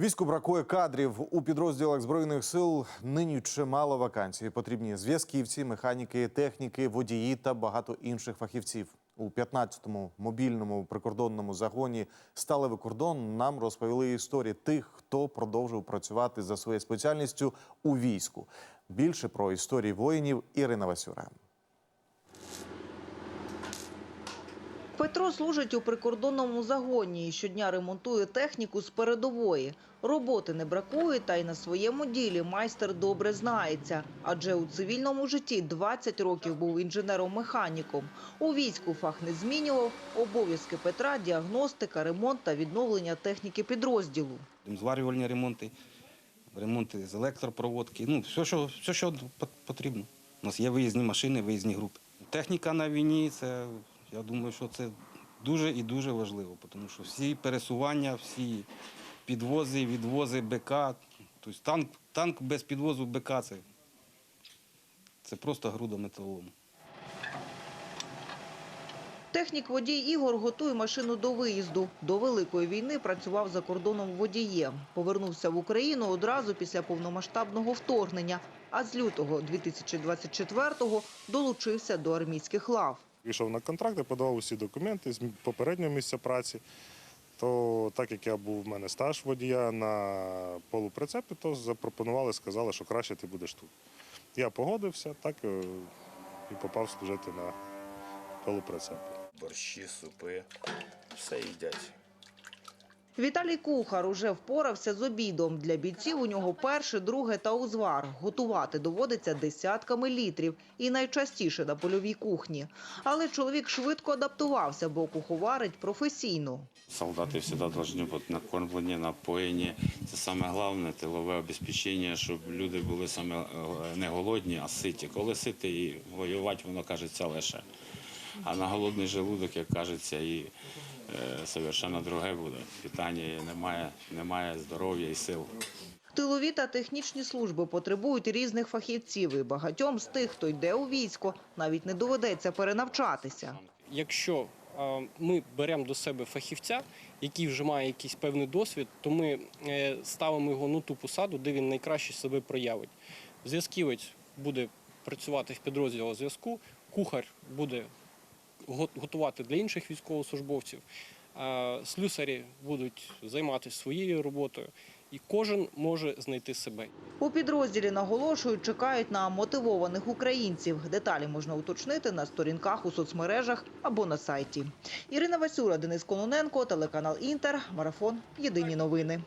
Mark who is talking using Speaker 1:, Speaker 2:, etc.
Speaker 1: Війську бракує кадрів у підрозділах збройних сил. Нині чимало вакансій. Потрібні зв'язківці, механіки, техніки, водії та багато інших фахівців. У 15-му мобільному прикордонному загоні «Сталевий кордон» нам розповіли історії тих, хто продовжив працювати за своєю спеціальністю у війську. Більше про історії воїнів Ірина Васюра.
Speaker 2: Петро служить у прикордонному загоні і щодня ремонтує техніку з передової. Роботи не бракує, та й на своєму ділі майстер добре знається. Адже у цивільному житті 20 років був інженером-механіком. У війську фах не змінював. Обов'язки Петра – діагностика, ремонт та відновлення техніки підрозділу.
Speaker 3: зварювальні ремонти, ремонти з електропроводки. Ну, все, що, все, що пот- потрібно. У нас є виїзні машини, виїзні групи. Техніка на війні, це, я думаю, що це дуже і дуже важливо, тому що всі пересування, всі підвози, відвози БК, тобто танк, танк без підвозу БК це, це просто груда металолому.
Speaker 2: Технік водій Ігор готує машину до виїзду. До Великої війни працював за кордоном водієм. Повернувся в Україну одразу після повномасштабного вторгнення. А з лютого 2024-го долучився до армійських лав.
Speaker 4: Вийшов на контракт, подавав усі документи з попереднього місця праці. То так як я був в мене стаж водія на полуприцепі, то запропонували, сказали, що краще ти будеш тут. Я погодився, так е, і попав служити на полуприцепі.
Speaker 5: борщі, супи, все їдять.
Speaker 2: Віталій Кухар уже впорався з обідом. Для бійців у нього перше, друге та узвар. Готувати доводиться десятками літрів і найчастіше на польовій кухні. Але чоловік швидко адаптувався, бо куховарить професійно.
Speaker 6: Солдати завжди повинні бути накормлені, напоєні. Це саме головне тилове обезпечення, щоб люди були саме е, не голодні, а ситі. Коли ситі, і воювати, воно кажеться лише. А на голодний желудок, як кажеться, і е, совершенно друге буде. Питання немає, немає здоров'я і сил.
Speaker 2: Тилові та технічні служби потребують різних фахівців. І багатьом з тих, хто йде у військо, навіть не доведеться перенавчатися.
Speaker 7: Якщо е, ми беремо до себе фахівця, який вже має якийсь певний досвід, то ми е, ставимо його на ту посаду, де він найкраще себе проявить. Зв'язківець буде працювати в підрозділі зв'язку, кухар буде готувати для інших військовослужбовців, слюсарі будуть займатися своєю роботою, і кожен може знайти себе.
Speaker 2: У підрозділі наголошують, чекають на мотивованих українців. Деталі можна уточнити на сторінках у соцмережах або на сайті. Ірина Васюра, Денис Кононенко, телеканал Інтер, марафон. Єдині новини.